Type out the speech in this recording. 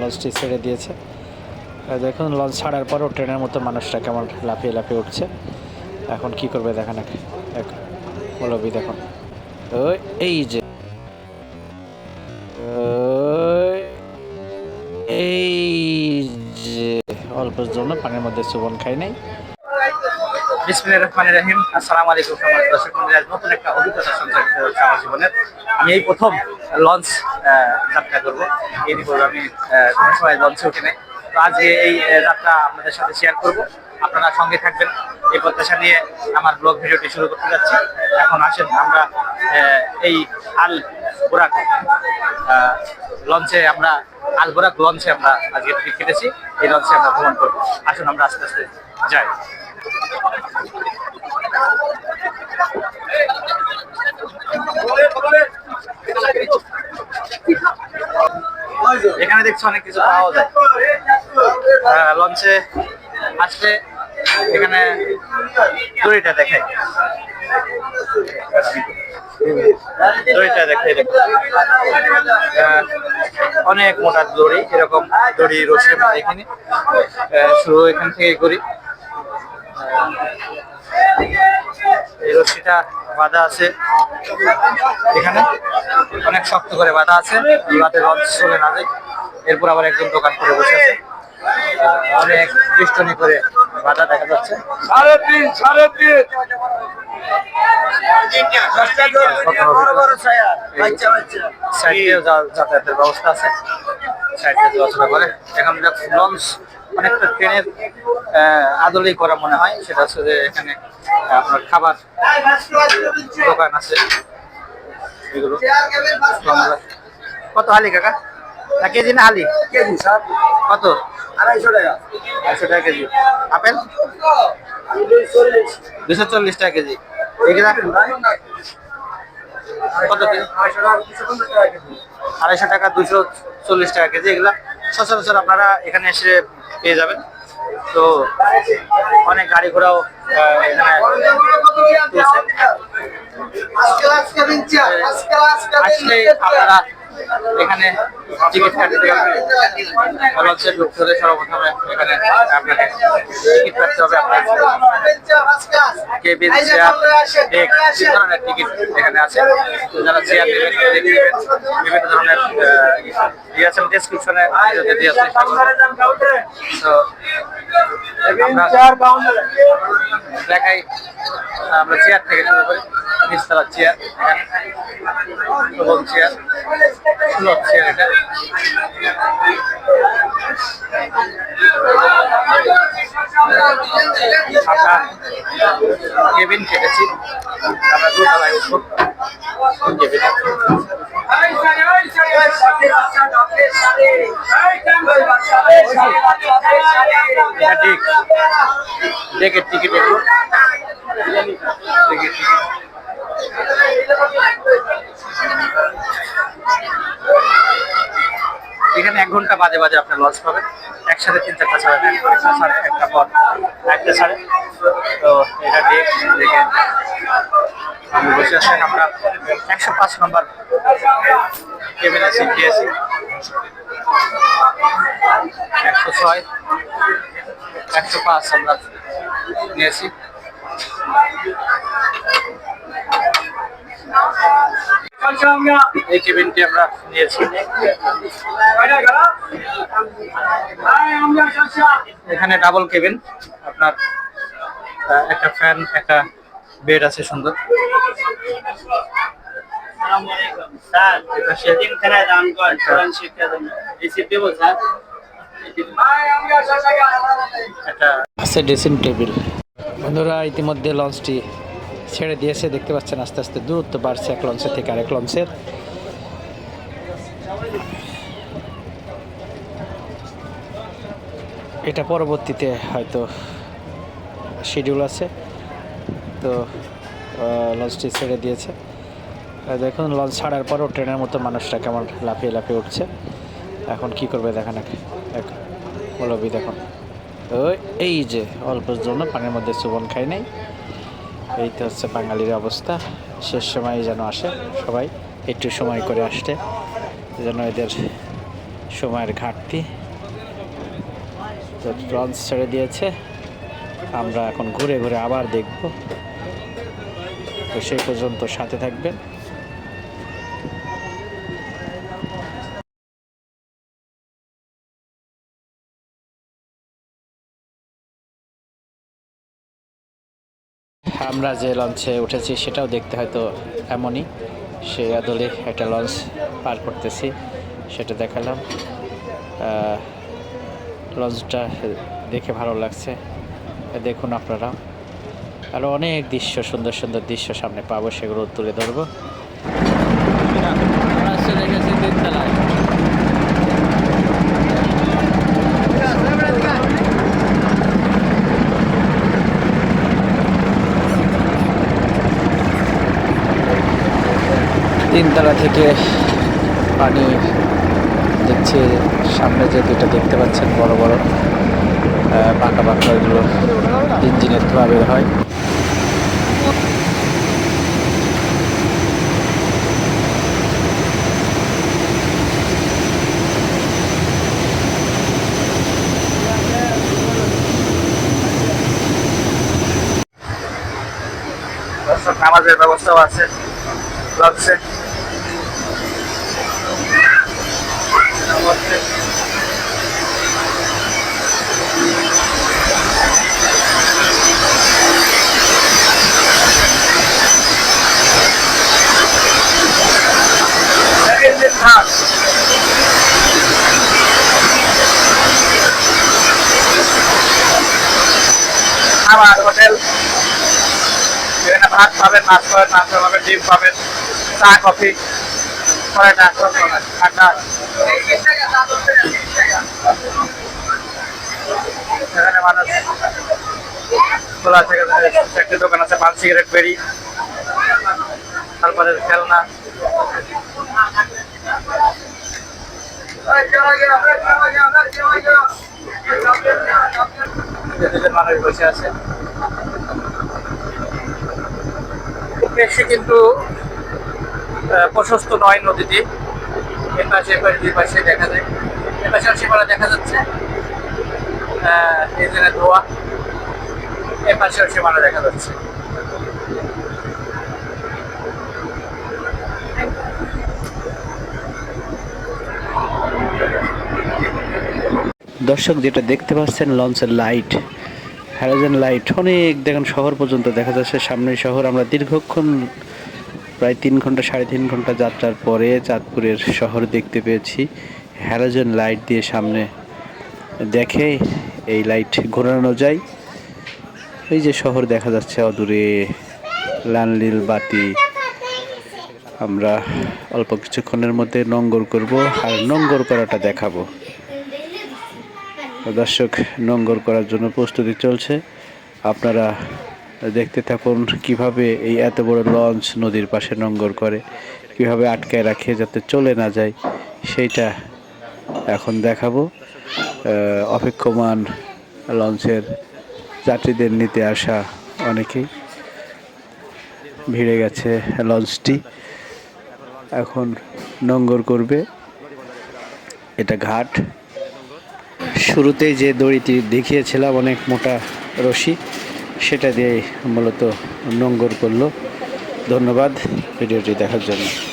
লঞ্চটি ছেড়ে দিয়েছে। দেখুন, লঞ্চ ছাড়ার পরও ট্রেনের মতো মানুষরা কেমন লাফিয়ে লাফিয়ে উঠছে। এখন কি করবে দেখেন এক মৌলবী, দেখুন। এই যে। এই যে। অল্পের জন্য পানির মধ্যে চুবন খাই নাই। বিসমিল্লাহির রহমানির রহিম। আসসালামু আলাইকুম একটা অভিজ্ঞতা আমি এই প্রথম লঞ্চ যাত্রা করব। এই পূর্বে আমি কোনো সময় লঞ্চে উঠি নাই। তো আজ এই যাত্রা আপনাদের সাথে শেয়ার করব। আপনারা সঙ্গে থাকবেন। এই প্রত্যাশা নিয়ে আমার ব্লগ ভিডিওটি শুরু করতে যাচ্ছি। এখন আসেন আমরা এই আল বোরাক লঞ্চে আমরা, আল বোরাক লঞ্চে আমরা আজকে টিকিট কেটেছি। এই লঞ্চে আমরা ভ্রমণ করব। আসুন, আমরা আস্তে আস্তে যাই। এখানে দেখছি অনেক কিছু পাওয়া যায়। লঞ্চে আসলে এখানে দড়িটা দেখাই। দড়িটা দেখাই অনেক মোটা দড়ি, এরকম দড়ি রসি এখানে শুরু এখান থেকে করি। এই রশিটা বাঁধা আছে। এখানে অনেক শক্ত করে বাধা আছে। রাতে লঞ্চ চলে না যায়। এরপর আবার একজন দোকান করে বসে আছে। অনেক দৃষ্টনি করে বাঁধা দেখা যাচ্ছে। সাড়ে তিন সাড়ে তিন। যাতায়াতের ব্যবস্থা আছে। সাইডে চলাচলা করে। এখন লঞ্চ অনেকটা ট্রেনের আদলেই করা মনে হয়। সেটা হচ্ছে যে এখানে আপনার খাবার দোকান আছে। এগুলো কত হালি কাকা? না কেজি না হালি? KG sir. কত? আড়াইশো টাকা। একশো টাকা কেজি। আপেল? দুশো চল্লিশ। টাকা কেজি। কত কেজি? আড়াইশো টাকা দুশো চল্লিশ টাকা কেজি। এগুলা সচরাচর আপনারা এখানে এসে পেয়ে যাবেন তো অনেক গাড়ি ঘোড়াও এখানে। আসলে আপনারা এখানে টিকিট কাটতে হবে লঞ্চে ঢুকতে হলে সর্বপ্রথমে এখানে আপনাকে টিকিট কাটতে হবে, আপনার কেবিন চেয়ার ডেক ধরনের টিকিট এখানে আছে? যারা চেয়ার নেবেন ডেক নেবেন, বিভিন্ন ধরনের ইয়ে আছে ডেসক্রিপশনে দিয়ে আছে। তো আমরা চেয়ার থেকে শুরু করি। নিচতলা চেয়ার প্রবল চেয়ার সুলভ চেয়ার এটা আমরা কেবিন কেটেছি আমরা দোতলায় উঠবো কেবিনে এটা ডেক ডেকের টিকিট এগুলো ডেকের টিকিট এখানে এক ঘণ্টা বাজে বাজে আপনার লঞ্চ পাবেন। একসাথে তিন চারটা ছাড়ে একটা ছাড়ে একটা পর একটা ছাড়ে তো এটা ডেক দেখে আমি বসে আছেন। আমরা একশো পাঁচ নম্বর কেবিনে সিট দিয়েছি একশো ছয়, একশো পাঁচ আমরা নিয়েছি। এই কেবিনটি আমরা নিয়েছি। এখানে ডাবল কেবিন আপনার একটা ফ্যান একটা বেড আছে সুন্দর। এটা একটা আছে ড্রেসিং টেবিল বন্ধুরা ইতিমধ্যে লঞ্চটি ছেড়ে দিয়েছে, দেখতে পাচ্ছেন আস্তে আস্তে দূরত্ব বাড়ছে এক লঞ্চের থেকে আরেক লঞ্চের এটা পরবর্তীতে হয়তো শিডিউল আছে। তো লঞ্চটি ছেড়ে দিয়েছে। দেখুন লঞ্চ ছাড়ার পরও ট্রেনের মতো মানুষটা কেমন লাফিয়ে লাফিয়ে উঠছে। এখন কি করবে দেখেন এক এক মৌলবী দেখুন। ওই, এই যে, অল্পের জন্য পানির মধ্যে চুবন খাই নাই। এই তো হচ্ছে বাঙালির অবস্থা। শেষ সময় যেন আসে সবাই, একটু সময় করে আসতে, যেন এদের সময়ের ঘাটতি তো লঞ্চ ছেড়ে দিয়েছে, আমরা এখন ঘুরে ঘুরে আবার দেখব। তো সেই পর্যন্ত সাথে থাকবেন। আমরা যে লঞ্চে উঠেছি সেটাও দেখতে হয়তো এমনই। সে আদলে একটা লঞ্চ পার করতেছি, সেটা দেখালাম। লঞ্চটা দেখে ভালো লাগছে। দেখুন আপনারা। আরও অনেক দৃশ্য, সুন্দর সুন্দর দৃশ্য সামনে পাবো, সেগুলো তুলে ধরবো। তিনতলা। থেকে পানি দেখছি, সামনে যে দুটো দেখতে পাচ্ছেন, বড় বড় পাকা পাকা এগুলো ইঞ্জিনের ধোয়া বের হয়। নামাজের ব্যবস্থাও আছে। লঞ্চে আমার হোটেল। এখানে ভাত পাবেন মাছ পাবেন মাংস পাবেন ডিম পাবেন। চা, কফি পরে না এখানে মানুষ থেকে একটি দোকান আছে, পান, সিগারেট, বেরি। তারপরে খেলনা। মানুষ বসে আছে। বেশি কিন্তু প্রশস্ত নয় নদীটি। এপাশে পাশে এ দুই পাশে দেখা যায়। এপাশে পাশে সীমানা দেখা যাচ্ছে। আহ, ইঞ্জিনের ধোয়া এপাশে সীমানা দেখা যাচ্ছে। দর্শক যেটা দেখতে পাচ্ছেন লঞ্চের লাইট হ্যালোজেন লাইট অনেক দেখেন শহর পর্যন্ত দেখা যাচ্ছে। সামনের শহর আমরা দীর্ঘক্ষণ প্রায় তিন ঘণ্টা, সাড়ে তিন ঘণ্টা যাত্রার পরে চাঁদপুরের শহর দেখতে পেয়েছি। হ্যালোজেন লাইট দিয়ে সামনে দেখে এই লাইট ঘোরানো যায়। এই যে শহর দেখা যাচ্ছে অদূরে, লানলিল বাতি। আমরা অল্প কিছুক্ষণের মধ্যে নঙ্গর করব আর নঙ্গর করাটা দেখাবো। দর্শক, নঙ্গর করার জন্য প্রস্তুতি চলছে। আপনারা দেখতে থাকুন কীভাবে এই এত বড় লঞ্চ নদীর পাশে নোঙ্গর করে, কীভাবে আটকায় রাখে যাতে চলে না যায়, সেইটা এখন দেখাবো। অপেক্ষমান লঞ্চের যাত্রীদের নিতে আসা অনেকেই। ভিড়ে গেছে লঞ্চটি। এখন নোঙ্গর করবে। এটা ঘাট। শুরুতেই যে দড়িটি দেখিয়েছিলাম, অনেক মোটা রশি। সেটা দিয়ে মূলত নোঙ্গর করল ধন্যবাদ ভিডিওটি দেখার জন্য।